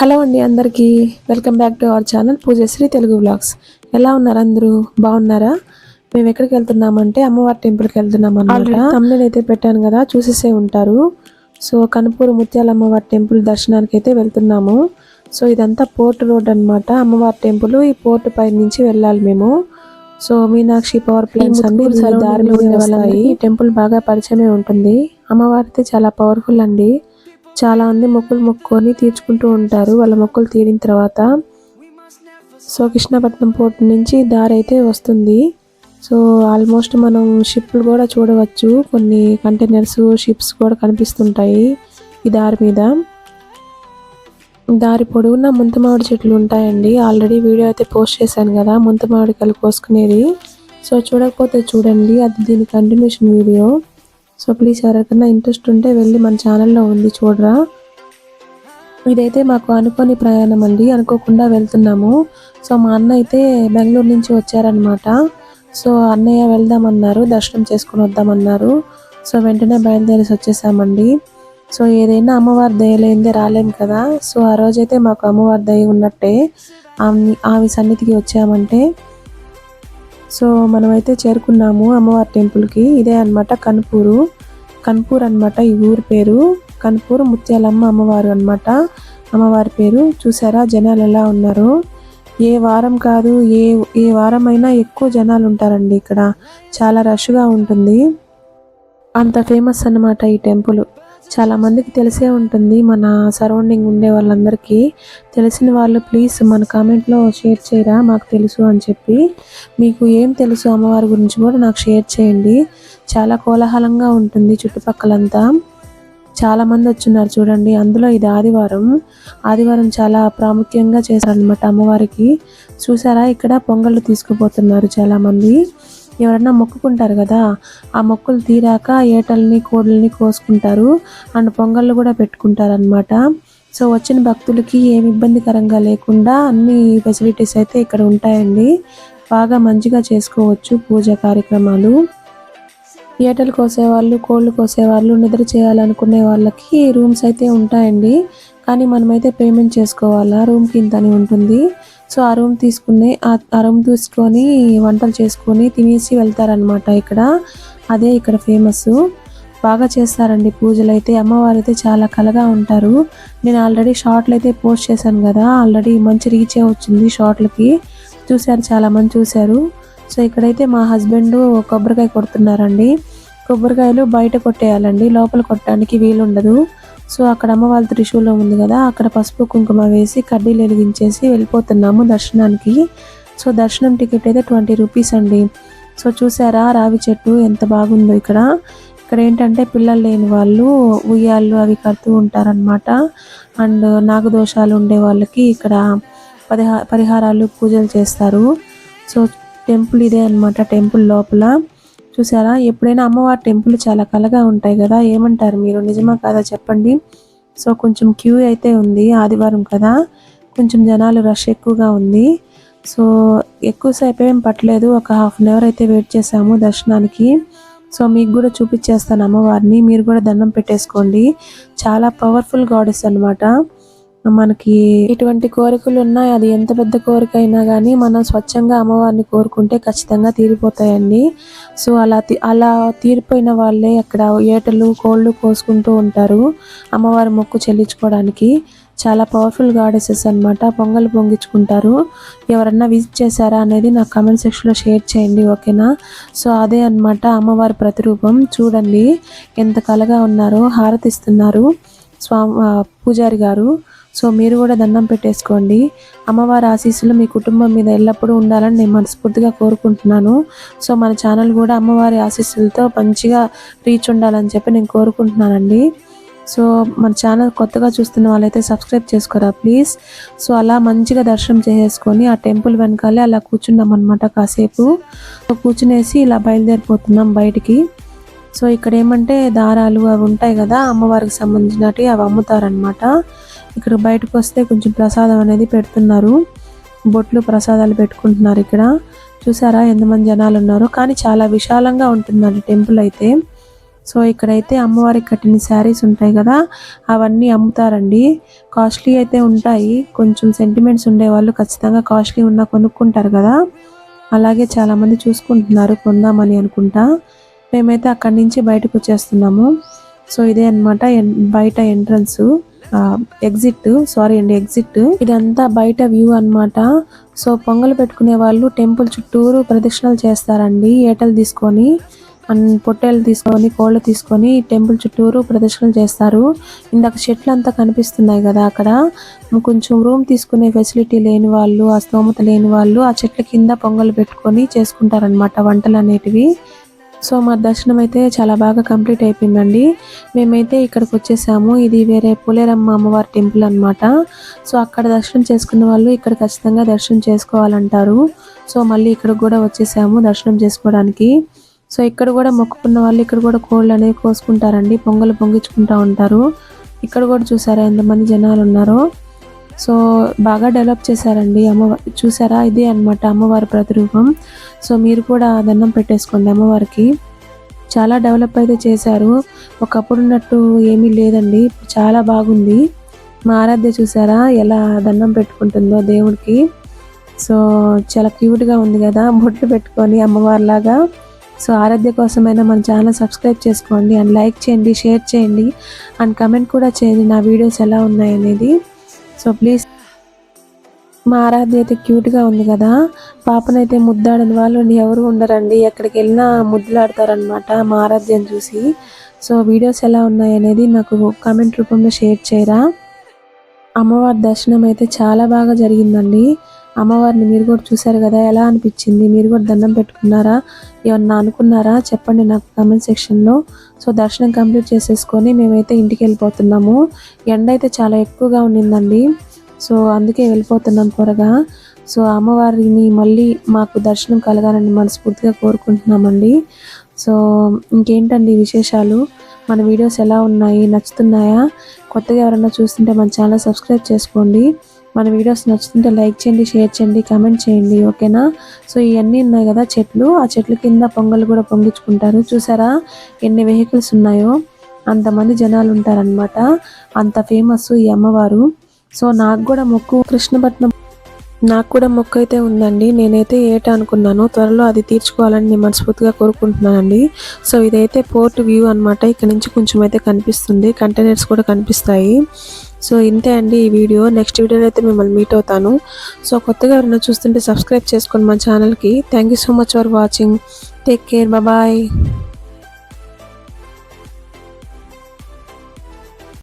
Hello అండి అందరికీ. Welcome back to our channel Poojashree Telugu vlogs. ఎలా ఉన్నారు అందరూ? బాగున్నారా? మేము ఎక్కడికి వెళ్తున్నామంటే అమ్మవారి టెంపుల్కి వెళ్తున్నాం అనమాట తమ్ముని అయితే పెట్టాను కదా చూసేసే ఉంటారు. సో కనుపూరు ముత్యాల అమ్మవారి టెంపుల్ దర్శనానికి అయితే వెళ్తున్నాము. సో ఇదంతా పోర్ట్ రోడ్ అన్నమాట. అమ్మవారి టెంపుల్ ఈ పోర్ట్ పై నుంచి వెళ్ళాలి మేము. సో మీనాక్షి పవర్ ప్లాంట్స్ అన్ని వస్తాయి. ఈ టెంపుల్ బాగా పరిచయమే ఉంటుంది. అమ్మవారితే చాలా పవర్ఫుల్ అండి. చాలా మంది మొక్కులు మొక్కుకొని తీర్చుకుంటూ ఉంటారు. వాళ్ళ మొక్కులు తీరిన తర్వాత సో కృష్ణపట్నం పోర్ట్ నుంచి దారి అయితే వస్తుంది. సో ఆల్మోస్ట్ మనం షిప్లు కూడా చూడవచ్చు. కొన్ని కంటైనర్స్ షిప్స్ కూడా కనిపిస్తుంటాయి ఈ దారి మీద. దారి పొడవునా ముంత మామిడి చెట్లు ఉంటాయండి. ఆల్రెడీ వీడియో అయితే పోస్ట్ చేశాను కదా ముంతమామిడికాయలు కోసుకునేది. సో చూడకపోతే చూడండి. అది దీని కంటిన్యూషన్ వీడియో. సో ప్లీజ్ ఎవరికైనా ఇంట్రెస్ట్ ఉంటే వెళ్ళి మన ఛానల్లో ఉంది చూడరా. ఇదైతే మాకు అనుకోని ప్రయాణం అండి. అనుకోకుండా వెళ్తున్నాము. సో మా అన్న అయితే బెంగళూరు నుంచి వచ్చారనమాట సో అన్నయ్య వెళ్దామన్నారు దర్శనం చేసుకుని వద్దామన్నారు. సో వెంటనే బయలుదేరేసి వచ్చేసామండి. సో ఏదైనా అమ్మవారి దయ లేనిదే రాలేం కదా. సో ఆ రోజైతే మాకు అమ్మవారి దయ ఉన్నట్టే. ఆమె ఆమె సన్నిధికి వచ్చామంటే సో మనమైతే చేరుకున్నాము అమ్మవారి టెంపుల్కి. ఇదే అన్నమాట కన్పూరు. కన్పూర్ అన్నమాట ఈ ఊరి పేరు. కన్పూర్ ముత్యాలమ్మ అమ్మవారు అన్నమాట అమ్మవారి పేరు. చూసారా? జనాలు ఎలా ఉన్నారు? ఏ వారం కాదు ఏ ఏ వారం అయినా ఎక్కువ జనాలు ఉంటారండి ఇక్కడ. చాలా రష్గా ఉంటుంది. అంత ఫేమస్ అన్నమాట ఈ టెంపుల్. చాలా మందికి తెలిసే ఉంటుంది. మన సరౌండింగ్ ఉండే వాళ్ళందరికీ తెలిసిన వాళ్ళు ప్లీజ్ మన కామెంట్లో షేర్ చేయరా మాకు తెలుసు అని చెప్పి. మీకు ఏం తెలుసు అమ్మవారి గురించి కూడా నాకు షేర్ చేయండి. చాలా కోలాహలంగా ఉంటుంది చుట్టుపక్కలంతా. చాలామంది వచ్చున్నారు చూడండి అందులో ఇది ఆదివారం. ఆదివారం చాలా ప్రాముఖ్యంగా చేశారనమాట అమ్మవారికి. చూసారా ఇక్కడ పొంగళ్ళు తీసుకుపోతున్నారు చాలామంది ఎవరన్నా మొక్కుకుంటారు కదా ఆ మొక్కులు తీరాక ఏటల్ని కోడల్ని కోసుకుంటారు. అండ్ పొంగళ్ళు కూడా పెట్టుకుంటారనమాట సో వచ్చిన భక్తులకి ఏమి ఇబ్బందికరంగా లేకుండా అన్ని ఫెసిలిటీస్ అయితే ఇక్కడ ఉంటాయండి. బాగా మంచిగా చేసుకోవచ్చు పూజ కార్యక్రమాలు. ఏటలు కోసేవాళ్ళు కోళ్ళు కోసేవాళ్ళు నిద్ర చేయాలనుకునే వాళ్ళకి రూమ్స్ అయితే ఉంటాయండి. కానీ మనమైతే పేమెంట్ చేసుకోవాలా? రూమ్కి ఇంత అని ఉంటుంది. సో ఆ రూమ్ తీసుకుని ఆ- రూమ్ తీసుకొని వంటలు చేసుకొని తినేసి వెళ్తారనమాట ఇక్కడ. అదే ఇక్కడ ఫేమస్ బాగా చేస్తారండి పూజలు అయితే. అమ్మవారు అయితే చాలా కలగా ఉంటారు. నేను ఆల్రెడీ షార్ట్లు అయితే పోస్ట్ చేశాను కదా. ఆల్రెడీ మంచి రీచే వచ్చింది షార్ట్లకి చూశారు చాలామంది చూశారు. సో ఇక్కడైతే మా హస్బెండ్ కొబ్బరికాయ కొడుతున్నారండి. కొబ్బరికాయలు బయట కొట్టేయాలండి. లోపల కొట్టడానికి వీలు ఉండదు సో అక్కడ అమ్మవారి త్రిశూలం ఉంది కదా అక్కడ పసుపు కుంకుమ వేసి కడ్డీలు వెలిగించేసి వెళ్ళిపోతున్నాము దర్శనానికి. సో దర్శనం టికెట్ అయితే ట్వంటీ రూపీస్ అండి. సో చూసారా రావి చెట్టు ఎంత బాగుందో ఇక్కడ. ఇక్కడ ఏంటంటే పిల్లలు లేని వాళ్ళు ఉయ్యాళ్ళు అవి కడుతూ ఉంటారనమాట అండ్ నాగదోషాలు ఉండే వాళ్ళకి ఇక్కడ పరిహా పరిహారాలు పూజలు చేస్తారు. సో టెంపుల్ ఇదే అన్నమాట టెంపుల్ లోపల. చూసారా? ఎప్పుడైనా అమ్మవారి టెంపుల్ చాలా కలగా ఉంటాయి కదా? ఏమంటారు మీరు? నిజమా కాదా చెప్పండి. సో కొంచెం క్యూ అయితే ఉంది ఆదివారం కదా? కొంచెం జనాలు రష్ ఎక్కువగా ఉంది. సో ఎక్కువసేపు ఏం పట్టలేదు. ఒక హాఫ్ అన్ అవర్ అయితే వెయిట్ చేసాము దర్శనానికి. సో మీకు కూడా చూపించేస్తాను అమ్మవారిని. మీరు కూడా దండం పెట్టేసుకోండి. చాలా పవర్ఫుల్ గాడెస్ అన్నమాట. మనకి ఇటువంటి కోరికలు ఉన్నాయి అది ఎంత పెద్ద కోరిక అయినా కానీ మనం స్వచ్ఛంగా అమ్మవారిని కోరుకుంటే ఖచ్చితంగా తీరిపోతాయండి. సో అలా అలా తీరిపోయిన వాళ్ళే అక్కడ ఏటలు కోళ్ళు కోసుకుంటూ ఉంటారు. అమ్మవారి మొక్కు చెల్లించుకోవడానికి చాలా పవర్ఫుల్ గాడెసెస్ అన్నమాట పొంగల్ పొంగించుకుంటారు. ఎవరన్నా విజిట్ చేశారా అనేది నాకు కామెంట్ సెక్షన్లో షేర్ చేయండి ఓకేనా సో అదే అన్నమాట అమ్మవారి ప్రతిరూపం. చూడండి ఎంత కలగా ఉన్నారో హారతిస్తున్నారు స్వామి పూజారి గారు. సో మీరు కూడా దండం పెట్టేసుకోండి. అమ్మవారి ఆశీస్సులు మీ కుటుంబం మీద ఎల్లప్పుడూ ఉండాలని నేను మనస్ఫూర్తిగా కోరుకుంటున్నాను. సో మన ఛానల్ కూడా అమ్మవారి ఆశీస్సులతో మంచిగా రీచ్ ఉండాలని చెప్పి నేను కోరుకుంటున్నానండి. సో మన ఛానల్ కొత్తగా చూస్తున్న వాళ్ళైతే సబ్స్క్రైబ్ చేసుకోరా ప్లీజ్? సో అలా మంచిగా దర్శనం చేసేసుకొని ఆ టెంపుల్ వెనకాలే అలా కూర్చున్నాం అనమాట కాసేపు. సో కూర్చునేసి ఇలా బయలుదేరిపోతున్నాం బయటికి. సో ఇక్కడ ఏమంటే దారాలు అవి ఉంటాయి కదా అమ్మవారికి సంబంధించినవి అవి అమ్ముతారనమాట ఇక్కడ బయటకు వస్తే కొంచెం ప్రసాదం అనేది పెడుతున్నారు. బొట్లు ప్రసాదాలు పెట్టుకుంటున్నారు ఇక్కడ. చూసారా ఎంతమంది జనాలు ఉన్నారు? కానీ చాలా విశాలంగా ఉంటుందండి టెంపుల్ అయితే. సో ఇక్కడైతే అమ్మవారికి కట్టిన శారీస్ ఉంటాయి కదా అవన్నీ అమ్ముతారండి. కాస్ట్లీ అయితే ఉంటాయి. కొంచెం సెంటిమెంట్స్ ఉండేవాళ్ళు ఖచ్చితంగా కాస్ట్లీ ఉన్నా కొనుక్కుంటారు కదా. అలాగే చాలామంది చూసుకుంటున్నారు కొందామని అనుకుంటా. మేమైతే అక్కడి నుంచి బయటకు వచ్చేస్తున్నాము. సో ఇదే అనమాట బయట ఎంట్రన్స్ ఎగ్జిట్ సారీ అండి ఎగ్జిట్. ఇదంతా బయట వ్యూ అన్నమాట. సో పొంగల్ పెట్టుకునే వాళ్ళు టెంపుల్ చుట్టూరు ప్రదక్షిణలు చేస్తారండి. ఏటలు తీసుకొని అండ్ పొట్టేలు తీసుకొని కోళ్ళు తీసుకొని టెంపుల్ చుట్టూరు ప్రదర్శనలు చేస్తారు. ఇందాక చెట్లు అంతా కనిపిస్తున్నాయి కదా అక్కడ. కొంచెం రూమ్ తీసుకునే ఫెసిలిటీ లేని వాళ్ళు ఆ స్తోమత లేని వాళ్ళు ఆ చెట్ల కింద పొంగలు పెట్టుకొని చేసుకుంటారనమాట వంటలు అనేటివి. సో మా దర్శనం అయితే చాలా బాగా కంప్లీట్ అయిపోయిందండి. మేమైతే ఇక్కడికి వచ్చేసాము. ఇది వేరే పులేరమ్మ అమ్మవారి టెంపుల్ అన్నమాట. సో అక్కడ దర్శనం చేసుకున్న వాళ్ళు ఇక్కడ ఖచ్చితంగా దర్శనం చేసుకోవాలంటారు. సో మళ్ళీ ఇక్కడికి కూడా వచ్చేసాము దర్శనం చేసుకోవడానికి. సో ఇక్కడ కూడా మొక్కుకున్న వాళ్ళు ఇక్కడ కూడా కోళ్ళు అనేవి కోసుకుంటారండి. పొంగలు పొంగించుకుంటా ఉంటారు. ఇక్కడ కూడా చూసారా ఎంతమంది జనాలు ఉన్నారో. సో బాగా డెవలప్ చేశారండి. అమ్మవారి చూసారా? ఇది అన్నమాట అమ్మవారి ప్రతిరూపం. సో మీరు కూడా దండం పెట్టేసుకోండి అమ్మవారికి. చాలా డెవలప్ అయితే చేశారు. ఒకప్పుడు ఉన్నట్టు ఏమీ లేదండి. చాలా బాగుంది. మా ఆరాధ్య చూసారా? ఎలా దండం పెట్టుకుంటుందో దేవుడికి. సో చాలా క్యూట్గా ఉంది కదా? బొట్లు పెట్టుకొని అమ్మవారిలాగా. సో ఆరాధ్య కోసమైనా మన ఛానల్ సబ్స్క్రైబ్ చేసుకోండి. అండ్ లైక్ చేయండి షేర్ చేయండి. అండ్ కమెంట్ కూడా చేయండి నా వీడియోస్ ఎలా ఉన్నాయనేది సో ప్లీజ్. మా ఆరాధ్య అయితే క్యూట్గా ఉంది కదా. పాపనైతే ముద్దాడని వాళ్ళు ఎవరు ఉండరండి. ఎక్కడికి వెళ్ళినా ముద్దులాడతారనమాట మా ఆరాధ్యను చూసి. సో వీడియోస్ ఎలా ఉన్నాయి అనేది నాకు కామెంట్ రూపంలో షేర్ చేయరా. అమ్మవారి దర్శనం అయితే చాలా బాగా జరిగిందండి. అమ్మవారిని మీరు కూడా చూశారు కదా ఎలా అనిపించింది? మీరు కూడా దండం పెట్టుకున్నారా? ఏమన్నా అనుకున్నారా? చెప్పండి నాకు కామెంట్ సెక్షన్లో సో దర్శనం కంప్లీట్ చేసేసుకొని మేమైతే ఇంటికి వెళ్ళిపోతున్నాము. ఎండ అయితే చాలా ఎక్కువగా ఉండిందండి. సో అందుకే వెళ్ళిపోతున్నాం త్వరగా. సో అమ్మవారిని మళ్ళీ మాకు దర్శనం కలగాలని మనస్ఫూర్తిగా కోరుకుంటున్నామండి. సో ఇంకేంటండి విశేషాలు? మన వీడియోస్ ఎలా ఉన్నాయి? నచ్చుతున్నాయా? కొత్తగా ఎవరైనా చూస్తుంటే మన ఛానల్ సబ్స్క్రైబ్ చేసుకోండి. మన వీడియోస్ నచ్చుతుంటే లైక్ చేయండి షేర్ చేయండి కామెంట్ చేయండి ఓకేనా? సో ఇవన్నీ ఉన్నాయి కదా చెట్లు. ఆ చెట్ల కింద పొంగలు కూడా పొంగించుకుంటారు. చూసారా? ఎన్ని వెహికల్స్ ఉన్నాయో? అంతమంది జనాలు ఉంటారనమాట అంత ఫేమస్ ఈ అమ్మవారు. సో నాకు కూడా మొక్కు కృష్ణపట్నం నాకు కూడా మొక్కు అయితే ఉందండి. నేనైతే ఏట అనుకున్నాను. త్వరలో అది తీర్చుకోవాలని నేను మనస్ఫూర్తిగా కోరుకుంటున్నానండి. సో ఇదైతే పోర్ట్ వ్యూ అనమాట ఇక్కడ నుంచి కొంచెం అయితే కనిపిస్తుంది. కంటైనర్స్ కూడా కనిపిస్తాయి. సో ఇంతే అండి ఈ వీడియో. నెక్స్ట్ వీడియోలో అయితే మిమ్మల్ని మీట్ అవుతాను. సో కొత్తగా ఎవరైనా చూస్తుంటే సబ్స్క్రైబ్ చేసుకోండి మా ఛానల్కి thank you so much for watching take care bye